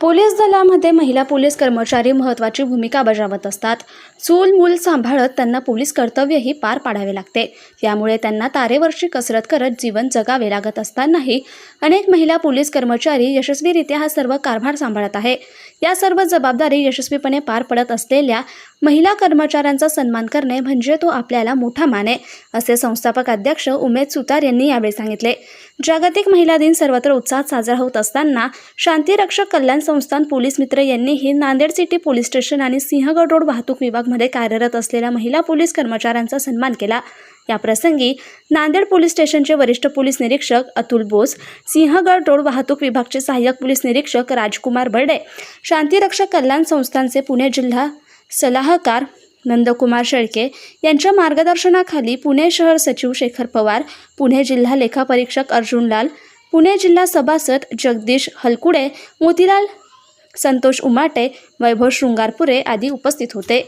Police दलामध्ये महिला police कर्मचारी महत्त्वाची भूमिका बजावत असतात. चूल मूल सांभाळत त्यांना पोलीस कर्तव्यही पार पाडावे लागते. यामुळे त्यांना तारेवरची कसरत करत जीवन जगावे लागत असतानाही अनेक महिला पोलीस कर्मचारी यशस्वीरित्या हा सर्व कारभार सांभाळत आहे. या सर्व जबाबदारी यशस्वीपणे पार पडत असलेल्या महिला कर्मचाऱ्यांचा सन्मान करणे म्हणजे तो आपल्याला मोठा माने असे संस्थापक अध्यक्ष उमेद सुतार यांनी यावेळी सांगितले. जागतिक महिला दिन सर्वत्र उत्साहात साजरा होत असताना शांतीरक्षक कल्याण संस्थान पोलीस मित्र यांनीही नांदेड सिटी पोलीस स्टेशन आणि सिंहगड रोड वाहतूक विभागमध्ये कार्यरत असलेल्या महिला पोलीस कर्मचाऱ्यांचा सन्मान केला. याप्रसंगी नांदेड पोलीस स्टेशनचे वरिष्ठ पोलीस निरीक्षक अतुल बोस सिंहगड रोड वाहतूक विभागचे सहाय्यक पोलीस निरीक्षक राजकुमार बर्डे शांतीरक्षक कल्याण संस्थांचे पुणे जिल्हा सलाहकार नंदकुमार शेळके यांच्या मार्गदर्शनाखाली पुणे शहर सचिव शेखर पवार पुणे जिल्हा लेखापरीक्षक अर्जुन लाल पुणे जिल्हा सभासद जगदीश हलकुडे मोतीलाल संतोष उमाटे वैभव शृंगारपुरे आदी उपस्थित होते.